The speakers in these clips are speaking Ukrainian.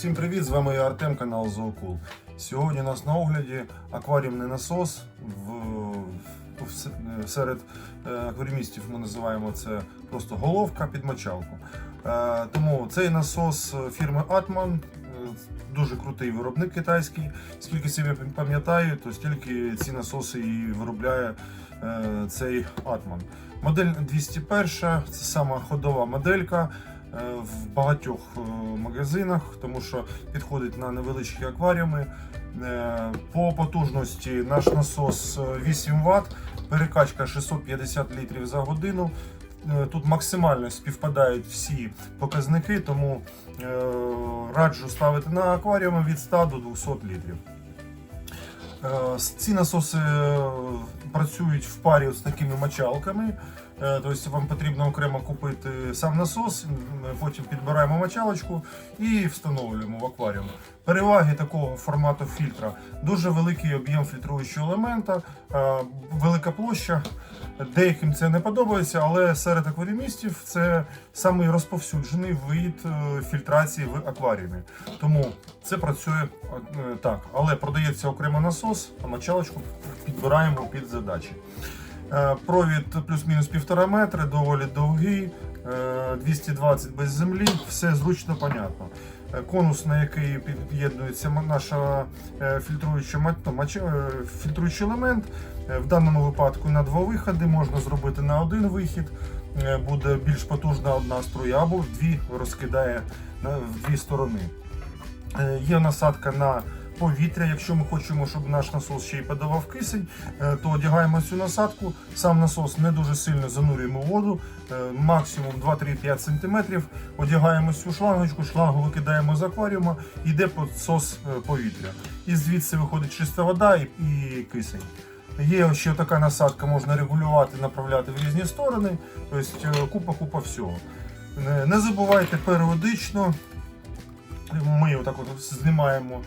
Всім привіт! З вами я Артем, канал Зоокул. Сьогодні у нас на огляді акваріумний насос. В, в- с- серед е, акваріумістів ми називаємо це просто головка під мочалку. Е, Тому цей насос фірми е, дуже крутий виробник китайський. Скільки себе пам'ятаю, то стільки ці насоси і виробляє е, цей Atman. Модель 201 це сама ходова моделька е, в багатьох е, магазинах, тому що підходить на невеличкі акваріуми. Е, По потужності наш насос е, 8 Вт, перекачка 650 літрів за годину. Е, Тут максимально співпадають всі показники, тому е, раджу ставити на акваріуми від 100 до 200 літрів. Е, Ці насоси е, працюють в парі з такими мочалками. Е, Тобто вам потрібно окремо купити сам насос, потім підбираємо мочалочку і встановлюємо в акваріум. Переваги такого формату фільтра дуже великий об'єм фільтруючого елемента, е, велика площа. Деяким це не подобається, але серед акваріумістів це самий розповсюджений вид е, фільтрації в акваріумі. Тому це працює так. Але продається окремо насос, а мочалочку підбираємо під задачі. Е, Провід плюс-мінус півтора метри, доволі довгий, е, 220 без землі, все зручно, понятно. Е, Конус, на який під'єднується наша е, фільтруюча е, фільтруючий елемент. Е, В даному випадку на два виходи можна зробити на один вихід. Е, Буде більш потужна одна струя, або дві розкидає в дві сторони. Е, Є насадка на повітря. Якщо ми хочемо, щоб наш насос ще й подавав кисень, е, то одягаємо цю насадку. Сам насос не дуже сильно занурюємо воду, е, максимум 2-3-5 см. Одягаємо цю шлангочку, шлангу викидаємо з акваріума, йде підсос е, повітря. І звідси виходить чиста вода і, кисень. Є ще така насадка, можна регулювати, направляти в різні сторони. Тобто купа-купа всього. Не- забувайте періодично ми отак от знімаємо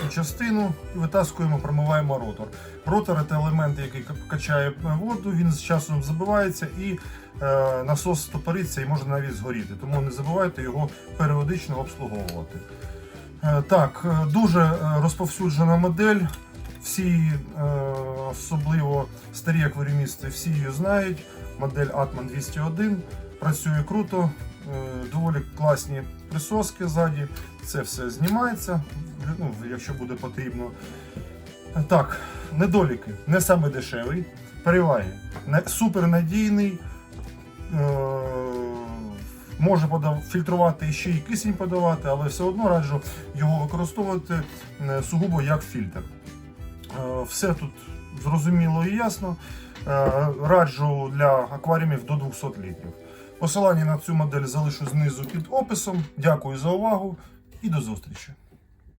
цю частину і витаскуємо, промиваємо ротор. Ротор це елемент, який качає воду, він з часом забивається і е, насос стопориться і може навіть згоріти. Тому не забувайте його періодично обслуговувати. Е, так, е, дуже е, розповсюджена модель. Всі, е, особливо старі акваріумісти, всі її знають. Модель Atman 201 працює круто, е, доволі класні присоски ззаді. Це все знімається, ну, якщо буде потрібно. Так, недоліки. Не саме дешевий. Переваги. Супернадійний. Е, може подав, фільтрувати і ще й кисень подавати, але все одно раджу його використовувати е, сугубо як фільтр. Е, Все тут зрозуміло і ясно. Е, Раджу для акваріумів до 200 літрів. Посилання на цю модель залишу знизу під описом. Дякую за увагу і до зустрічі!